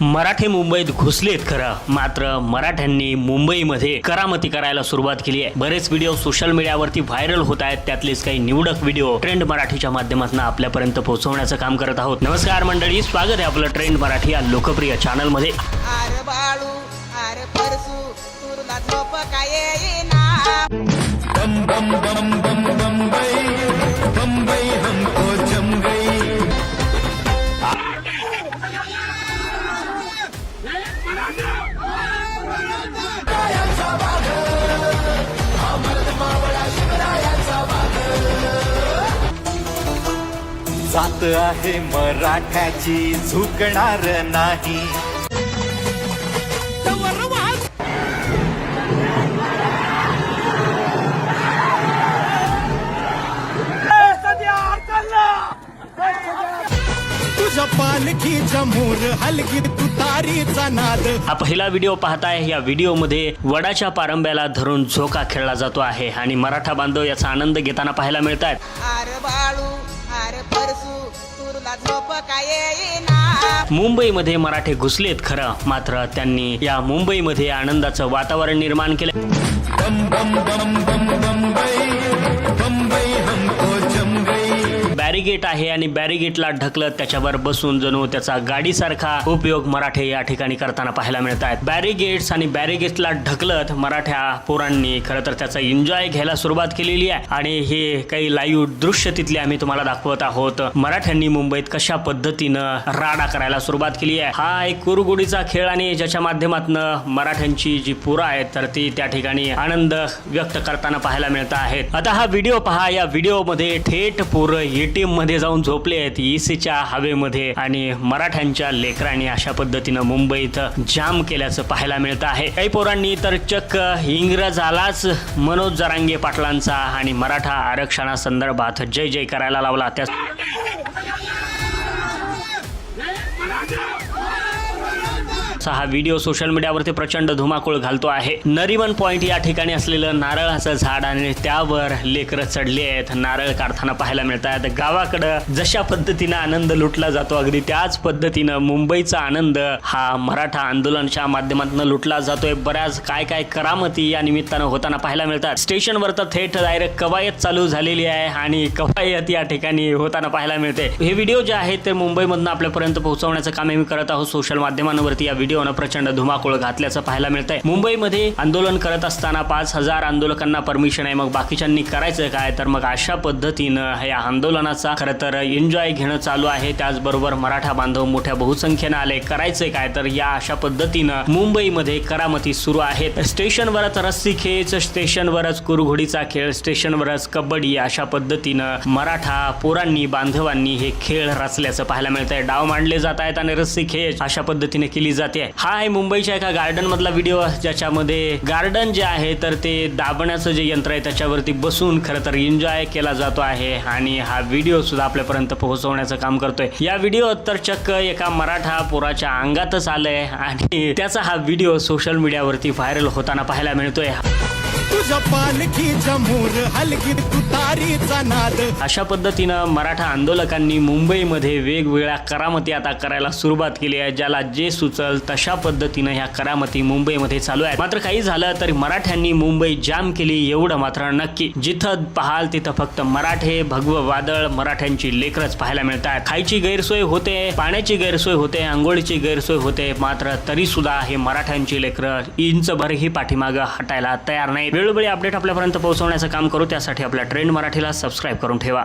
मराठे मुंबईत घुसलेत खरं मात्र मराठ्यांनी मुंबईमध्ये करामती करायला सुरुवात केली आहे बरेच व्हिडिओ सोशल मीडियावरती व्हायरल होत आहेत त्यातलेच काही निवडक व्हिडिओ ट्रेंड मराठीच्या माध्यमातून आपल्यापर्यंत पोहोचवण्याचं काम करत आहोत नमस्कार मंडळी स्वागत आहे आपलं ट्रेंड मराठी या लोकप्रिय चॅनलमध्ये अरे जात आहे मराठ्याची झुकणार नाही. तुतारीचा नाद. हा पहिला व्हिडिओ पाहताय. या व्हिडिओमध्ये वडाच्या पारंब्याला धरून झोका खेळला जातो आहे आणि मराठा बांधव याचा आनंद घेताना पाहायला मिळत आहेत अरे बाळू अरे परसू तुरला झोप काय येईना? मुंबईमध्ये मराठे घुसलेत खरं मात्र त्यांनी या मुंबईमध्ये आनंदाचं वातावरण निर्माण केलं. बॅरिगेट आहे आणि बॅरिगेटला ढकलत त्याच्यावर बसून जणू त्याचा गाडीसारखा उपयोग मराठे या ठिकाणी करताना पाहायला मिळत आहेत बॅरिगेट्स आणि बॅरिगेटला ढकलत मराठ्या पोरांनी खरं तर त्याचा एन्जॉय घ्यायला सुरुवात केलेली आहे. आणि हे काही लाईव्ह दृश्य तिथले आम्ही तुम्हाला दाखवत आहोत. मराठ्यांनी मुंबईत कशा पद्धतीनं राडा करायला सुरुवात केली आहे. हा एक कुरगुडीचा खेळ आणि ज्याच्या माध्यमातून मराठ्यांची जी पुरा आहेत तर ती त्या ठिकाणी आनंद व्यक्त करताना पाहायला मिळत आहेत. आता हा व्हिडिओ पहा. या व्हिडिओमध्ये थेट पोरं एटीएम मध्ये जाऊन झोपले आहेत ईसीच्या हवेमध्ये आणि मराठ्यांच्या लेकरांनी अशा पद्धतीनं मुंबईत जाम केल्याचं पाहायला मिळत आहे. काही पोरांनी तर चक्क इंग्रजालाच मनोज जरांगे पाटलांचा आणि मराठा आरक्षणासंदर्भात जय जय करायला लावला. त्या असा हा व्हिडिओ सोशल मीडियावरती प्रचंड धुमाकूळ घालतो आहे. नरिमन पॉइंट या ठिकाणी असलेलं नारळाचं झाड आणि त्यावर लेकरं चढली आहेत. नारळ काढताना पाहायला मिळत आहेत गावाकडं जशा पद्धतीनं आनंद लुटला जातो अगदी त्याच पद्धतीनं मुंबईचा आनंद हा मराठा आंदोलनाच्या माध्यमातून लुटला जातोय. बऱ्याच काय काय करामती या निमित्तानं होताना पाहायला मिळतात. स्टेशनवर तर थेट डायरेक्ट कवायत चालू झालेली आहे आणि कवायत या ठिकाणी होताना पाहायला मिळते. हे व्हिडिओ जे आहेत ते मुंबईमधून आपल्यापर्यंत पोहोचवण्याचं काम आम्ही करत आहोत. सोशल माध्यमांवरती या व्हिडिओनं प्रचंड धुमाकूळ घातल्याचं पाहायला मिळतंय. मुंबईमध्ये आंदोलन करत असताना पाच हजार आंदोलकांना परमिशन आहे. मग बाकीच्यांनी करायचं काय? तर मग अशा पद्धतीनं या आंदोलनाचा खरं तर एन्जॉय घेणं चालू आहे. त्याचबरोबर मराठा बांधव मोठ्या बहुसंख्येनं आले. करायचंय काय? तर या अशा पद्धतीनं मुंबईमध्ये करामती सुरू आहेत. स्टेशनवरच रस्सी खेच स्टेशनवरच कुरघोडीचा खेळ स्टेशनवरच कबड्डी अशा पद्धतीनं मराठा पोरांनी बांधवांनी हे खेळ रचल्याचं पाहायला मिळतंय. डाव मांडले जात आहेत आणि रस्सी खेच अशा पद्धतीने केली जाते. हा आहे मुंबईच्या एका गार्डन मधला व्हिडिओ ज्याच्यामध्ये गार्डन जे आहे तर ते दाबण्याचं जे यंत्र आहे त्याच्यावरती बसून खरं तर एन्जॉय केला जातो आहे. आणि हा व्हिडिओ सुद्धा आपल्यापर्यंत पोहोचवण्याचं काम करतोय. या व्हिडिओ तर चक्क एका मराठा पोराच्या अंगातच आलंय. आणि त्याचा हा व्हिडिओ सोशल मीडियावरती व्हायरल होताना पाहायला मिळतोय. तुझ्या पालखी जमूर हलगी तुतारीचा नाद. अशा पद्धतीनं मराठा आंदोलकांनी मुंबईमध्ये वेगवेगळ्या करामती आता करायला सुरुवात केली आहे ज्याला जे सुचल तशा पद्धतीनं ह्या करामती मुंबईमध्ये चालू आहेत. मात्र काही झालं तरी मराठ्यांनी मुंबई जाम केली एवढं मात्र नक्की. जिथं पाहाल तिथं फक्त मराठे भगव वादळ मराठ्यांची लेकरच पाहायला मिळतात. खायची गैरसोय होते पाण्याची गैरसोय होते आंघोळीची गैरसोय होते मात्र तरी सुद्धा हे मराठ्यांची लेकरं इंचभरही पाठीमागं हटायला तयार नाही वेळोवेळी अपडेट आपल्यापर्यंत पोहोचवण्याचं काम करू त्यासाठी आपल्या ट्रेंड मराठीला सबस्क्राईब करून ठेवा.